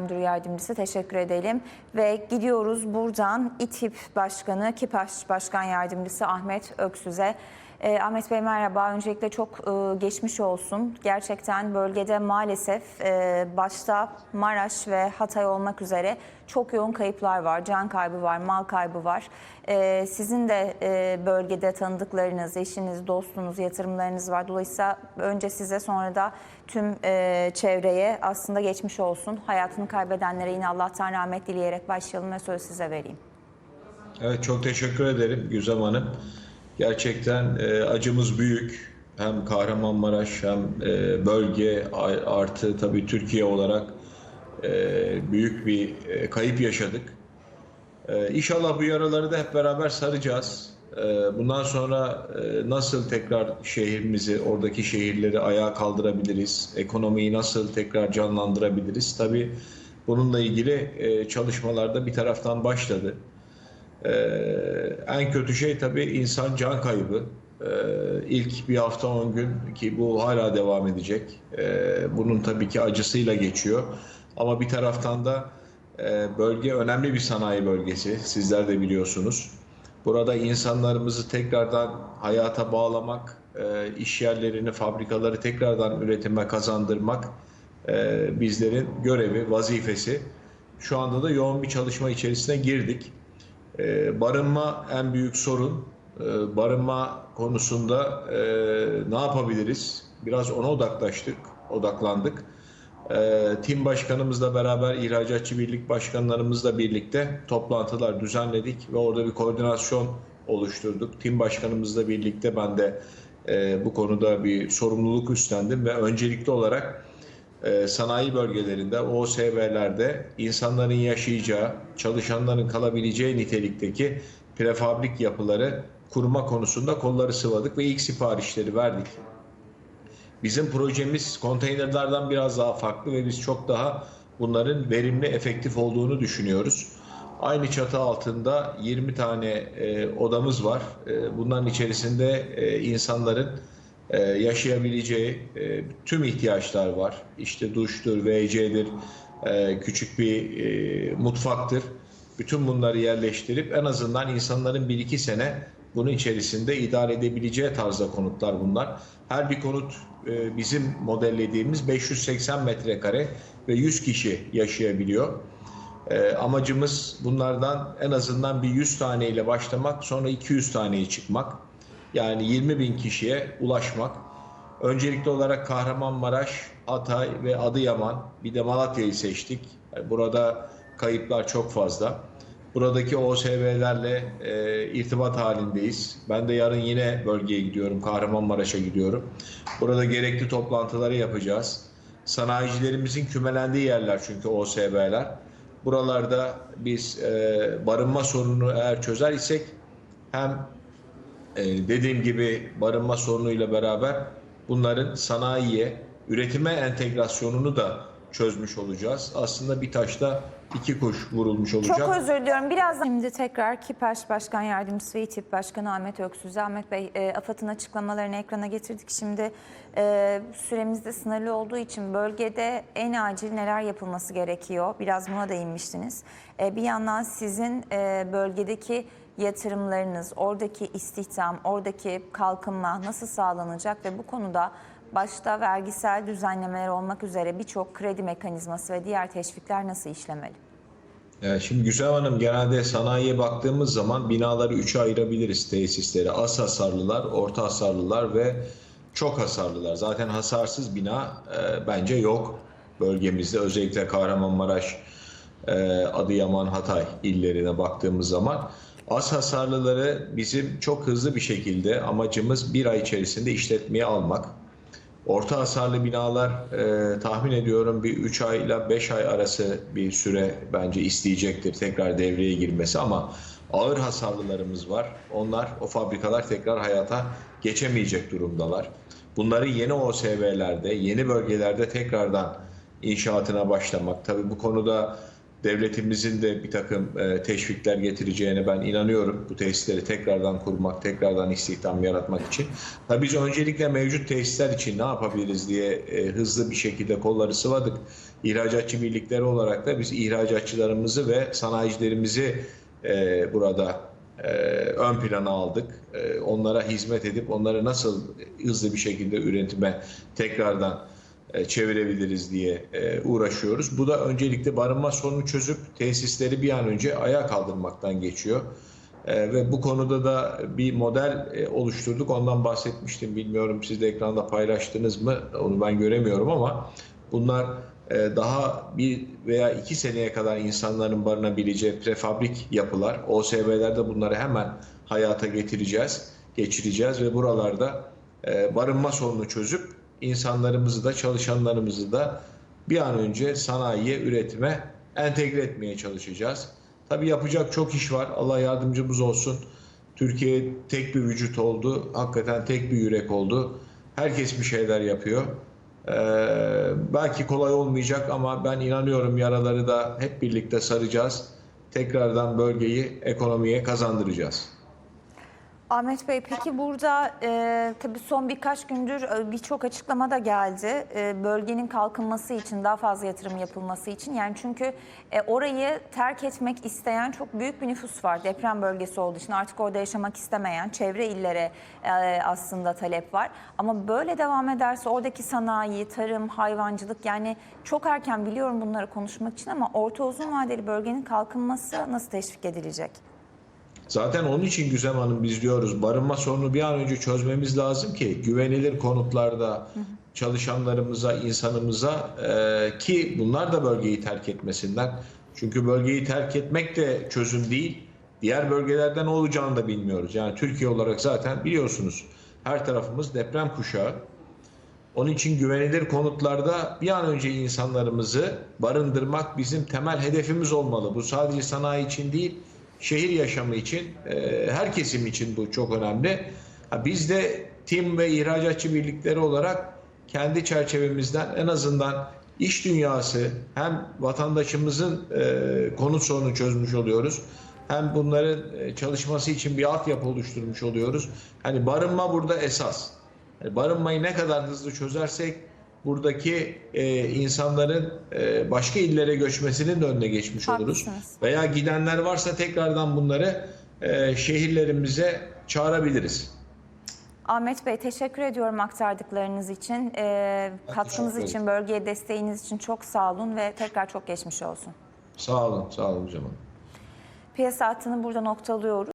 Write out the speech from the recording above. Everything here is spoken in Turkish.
Müdür Yardımcısı teşekkür edelim ve gidiyoruz buradan İTİP Başkanı KİPAŞ Başkan Yardımcısı Ahmet Öksüz'e. Ee, Ahmet Bey merhaba. Öncelikle çok e, geçmiş olsun. Gerçekten bölgede maalesef e, başta Maraş ve Hatay olmak üzere çok yoğun kayıplar var. Can kaybı var, mal kaybı var. Ee, sizin de e, bölgede tanıdıklarınız, eşiniz, dostunuz, yatırımlarınız var. Dolayısıyla önce size sonra da tüm e, çevreye aslında geçmiş olsun. Hayatını kaybedenlere yine Allah'tan rahmet dileyerek başlayalım ve sözü size vereyim. Evet çok teşekkür ederim Güzem Hanım. Gerçekten e, acımız büyük. Hem Kahramanmaraş hem e, bölge artı tabii Türkiye olarak e, büyük bir e, kayıp yaşadık. E, İnşallah bu yaraları da hep beraber saracağız. E, bundan sonra e, nasıl tekrar şehrimizi, oradaki şehirleri ayağa kaldırabiliriz? Ekonomiyi nasıl tekrar canlandırabiliriz? Tabii bununla ilgili e, çalışmalarda bir taraftan başladı. Ee, en kötü şey tabii insan can kaybı. Ee, ilk bir hafta 10 gün ki bu hala devam edecek. Ee, bunun tabii ki acısıyla geçiyor. Ama bir taraftan da e, bölge önemli bir sanayi bölgesi. Sizler de biliyorsunuz. Burada insanlarımızı tekrardan hayata bağlamak, e, iş yerlerini, fabrikaları tekrardan üretime kazandırmak e, bizlerin görevi, vazifesi. Şu anda da yoğun bir çalışma içerisine girdik. Ee, barınma en büyük sorun. Ee, barınma konusunda e, ne yapabiliriz? Biraz ona odaklaştık, odaklandık. Ee, Tim başkanımızla beraber ihracatçı birlik başkanlarımızla birlikte toplantılar düzenledik ve orada bir koordinasyon oluşturduk. Tim başkanımızla birlikte ben de e, bu konuda bir sorumluluk üstlendim ve öncelikli olarak e, sanayi bölgelerinde, OSV'lerde insanların yaşayacağı, çalışanların kalabileceği nitelikteki prefabrik yapıları kurma konusunda kolları sıvadık ve ilk siparişleri verdik. Bizim projemiz konteynerlerden biraz daha farklı ve biz çok daha bunların verimli, efektif olduğunu düşünüyoruz. Aynı çatı altında 20 tane e, odamız var. E, bunların içerisinde e, insanların e, yaşayabileceği tüm ihtiyaçlar var. İşte duştur, WC'dir, e, küçük bir e, mutfaktır. Bütün bunları yerleştirip en azından insanların 1-2 sene bunun içerisinde idare edebileceği tarzda konutlar bunlar. Her bir konut e, bizim modellediğimiz 580 metrekare ve 100 kişi yaşayabiliyor. Amacımız bunlardan en azından bir 100 taneyle başlamak, sonra 200 taneye çıkmak. Yani 20 bin kişiye ulaşmak. Öncelikli olarak Kahramanmaraş, Hatay ve Adıyaman, bir de Malatya'yı seçtik. Burada kayıplar çok fazla. Buradaki OSV'lerle e, irtibat halindeyiz. Ben de yarın yine bölgeye gidiyorum, Kahramanmaraş'a gidiyorum. Burada gerekli toplantıları yapacağız. Sanayicilerimizin kümelendiği yerler çünkü OSV'ler. Buralarda biz e, barınma sorununu eğer çözer isek hem ee, dediğim gibi barınma sorunuyla beraber bunların sanayiye, üretime entegrasyonunu da çözmüş olacağız. Aslında bir taşla iki kuş vurulmuş olacak. Çok özür diliyorum. Birazdan şimdi tekrar KİPAŞ Başkan Yardımcısı ve İTİP Başkanı Ahmet Öksüz'e. Ahmet Bey, e, AFAD'ın açıklamalarını ekrana getirdik. Şimdi e, süremiz de sınırlı olduğu için bölgede en acil neler yapılması gerekiyor? Biraz buna değinmiştiniz. E, bir yandan sizin e, bölgedeki yatırımlarınız, oradaki istihdam, oradaki kalkınma nasıl sağlanacak ve bu konuda başta vergisel düzenlemeler olmak üzere birçok kredi mekanizması ve diğer teşvikler nasıl işlemeli? Şimdi Güzel Hanım genelde sanayiye baktığımız zaman binaları üçe ayırabiliriz tesisleri. Az hasarlılar, orta hasarlılar ve çok hasarlılar. Zaten hasarsız bina e, bence yok bölgemizde. Özellikle Kahramanmaraş, e, Adıyaman, Hatay illerine baktığımız zaman. Az hasarlıları bizim çok hızlı bir şekilde amacımız bir ay içerisinde işletmeye almak. Orta hasarlı binalar e, tahmin ediyorum bir 3 ay ile 5 ay arası bir süre bence isteyecektir tekrar devreye girmesi ama ağır hasarlılarımız var. Onlar o fabrikalar tekrar hayata geçemeyecek durumdalar. Bunları yeni OSV'lerde, yeni bölgelerde tekrardan inşaatına başlamak. Tabii bu konuda devletimizin de bir takım e, teşvikler getireceğine ben inanıyorum. Bu tesisleri tekrardan kurmak, tekrardan istihdam yaratmak için. Tabii biz öncelikle mevcut tesisler için ne yapabiliriz diye e, hızlı bir şekilde kolları sıvadık. İhracatçı birlikleri olarak da biz ihracatçılarımızı ve sanayicilerimizi e, burada ön plana aldık. Onlara hizmet edip onları nasıl hızlı bir şekilde üretime tekrardan çevirebiliriz diye e, uğraşıyoruz. Bu da öncelikle barınma sorunu çözüp tesisleri bir an önce ayağa kaldırmaktan geçiyor. E, Ve bu konuda da bir model e, oluşturduk. Ondan bahsetmiştim. Bilmiyorum siz de ekranda paylaştınız mı? Onu ben göremiyorum ama bunlar e, daha bir veya iki seneye kadar insanların barınabileceği prefabrik yapılar. OSB'lerde bunları hemen hayata getireceğiz, geçireceğiz ve buralarda e, barınma sorunu çözüp insanlarımızı da çalışanlarımızı da bir an önce sanayiye, üretime entegre etmeye çalışacağız. Tabii yapacak çok iş var. Allah yardımcımız olsun. Türkiye tek bir vücut oldu. Hakikaten tek bir yürek oldu. Herkes bir şeyler yapıyor. Ee, belki kolay olmayacak ama ben inanıyorum yaraları da hep birlikte saracağız. Tekrardan bölgeyi ekonomiye kazandıracağız. Ahmet Bey peki burada e, tabii son birkaç gündür e, birçok açıklama da geldi. E, bölgenin kalkınması için daha fazla yatırım yapılması için. Yani çünkü e, orayı terk etmek isteyen çok büyük bir nüfus var. Deprem bölgesi olduğu için artık orada yaşamak istemeyen çevre illere e, aslında talep var. Ama böyle devam ederse oradaki sanayi, tarım, hayvancılık yani çok erken biliyorum bunları konuşmak için ama orta uzun vadeli bölgenin kalkınması nasıl teşvik edilecek? Zaten onun için Güzem Hanım biz diyoruz barınma sorunu bir an önce çözmemiz lazım ki güvenilir konutlarda çalışanlarımıza, insanımıza e, ki bunlar da bölgeyi terk etmesinler. Çünkü bölgeyi terk etmek de çözüm değil. Diğer bölgelerde ne olacağını da bilmiyoruz. Yani Türkiye olarak zaten biliyorsunuz her tarafımız deprem kuşağı. Onun için güvenilir konutlarda bir an önce insanlarımızı barındırmak bizim temel hedefimiz olmalı. Bu sadece sanayi için değil, şehir yaşamı için, e, her kesim için bu çok önemli. Biz de tim ve ihracatçı birlikleri olarak kendi çerçevemizden en azından iş dünyası hem vatandaşımızın e, konut sorunu çözmüş oluyoruz. Hem bunların e, çalışması için bir altyapı oluşturmuş oluyoruz. Hani barınma burada esas. Yani barınmayı ne kadar hızlı çözersek buradaki e, insanların e, başka illere göçmesinin de önüne geçmiş oluruz. Haklısınız. Veya gidenler varsa tekrardan bunları e, şehirlerimize çağırabiliriz. Ahmet Bey teşekkür ediyorum aktardıklarınız için. Ee, katkınız için, bölgeye desteğiniz için çok sağ olun ve tekrar çok geçmiş olsun. Sağ olun, sağ olun Hocam. Piyasa hattını burada noktalıyoruz.